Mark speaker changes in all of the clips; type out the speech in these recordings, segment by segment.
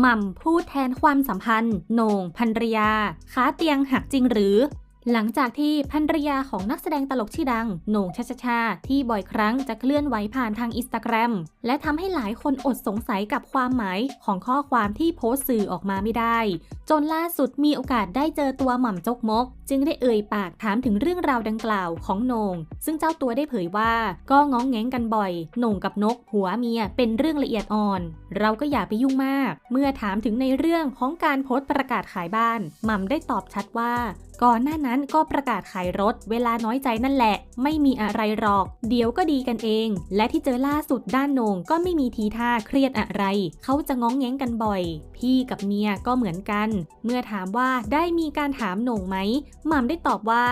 Speaker 1: หม่ำพูดแทนความสัมพันธ์โหน่งพันรยาขาเตียงหักจริงหรือ หลังจากที่ภรรยาของนักแสดงตลกชื่อดังโหน่งชาชาชาที่บ่อยครั้งจะเคลื่อนไหวผ่านทางอินสตาแกรมและทำให้หลายคนอดสงสัยกับความหมายของข้อความที่โพสต์สื่อออกมาไม่ได้ จนล่าสุดมีโอกาสได้เจอตัวหม่ำจกมก จึงได้เอ่ยปากถามถึงเรื่องราวดังกล่าวของโหนงซึ่งเจ้าตัวได้เผยว่า ก็ง้องแง้งกันบ่อยโหน่งกับนกผัวเมียเป็นเรื่องละเอียดอ่อน เราก็อย่าไปยุ่งมาก เมื่อถามถึงในเรื่องของการโพสต์ประกาศขายบ้านหม่ำได้ตอบชัดว่า ก่อนหน้านั้นก็ประกาศขายรถ เวลาน้อยใจนั่นแหละ ไม่มีอะไรหรอก เดี๋ยวก็ดีกันเอง และที่เจอล่าสุดด้านโหนงก็ไม่มีทีท่าเครียดอะไร เขาจะง้องแง้งกันบ่อย พี่กับเมียก็เหมือนกัน เมื่อถามว่าได้มีการถามโหนงไหมหม่ำได้ตอบว่า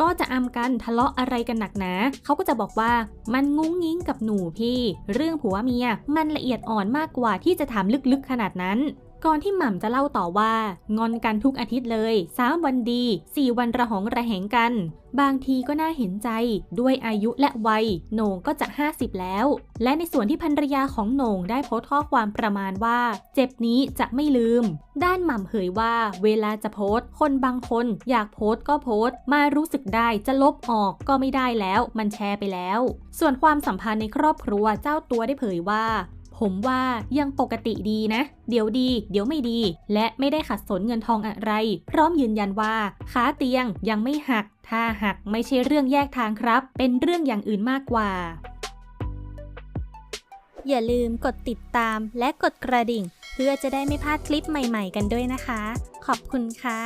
Speaker 1: ก็จะอำกันทะเลาะอะไรกันหนักหนา เขาก็จะบอกว่ามันงุ้งงิ้งกับหนูพี่ เรื่องผัวเมียมันละเอียดอ่อนมากกว่าที่จะถามลึกๆขนาดนั้น ก่อนที่หม่ำจะเล่าต่อว่า งอนกันทุกอาทิตย์เลย 3 วันดี 4 วันระหองระแหงกัน บางทีก็น่าเห็นใจ ด้วยอายุและวัยโหน่งก็จะ 50 แล้ว และในส่วนที่ภรรยาของโหน่งได้โพสต์ข้อความประมาณว่า เจ็บนี้จะไม่ลืม ด้านหม่ำเผยว่าเวลาจะโพสต์ คนบางคนอยากโพสต์ก็โพสต์ มารู้สึกได้จะลบออกก็ไม่ได้แล้ว มันแชร์ไปแล้ว ส่วนความสัมพันธ์ในครอบครัวเจ้าตัวได้เผยว่า ผมว่ายังปกติดีนะ เดี๋ยวดี เดี๋ยวไม่ดี และไม่ได้ขัดสนเงินทองอะไร พร้อมยืนยันว่าขาเตียงยังไม่หัก ถ้าหักไม่ใช่เรื่องแยกทางครับ เป็นเรื่องอย่างอื่นมากกว่า
Speaker 2: อย่าลืมกดติดตามและกดกระดิ่ง เพื่อจะได้ไม่พลาดคลิปใหม่ ๆ กันด้วยนะคะ ขอบคุณค่ะ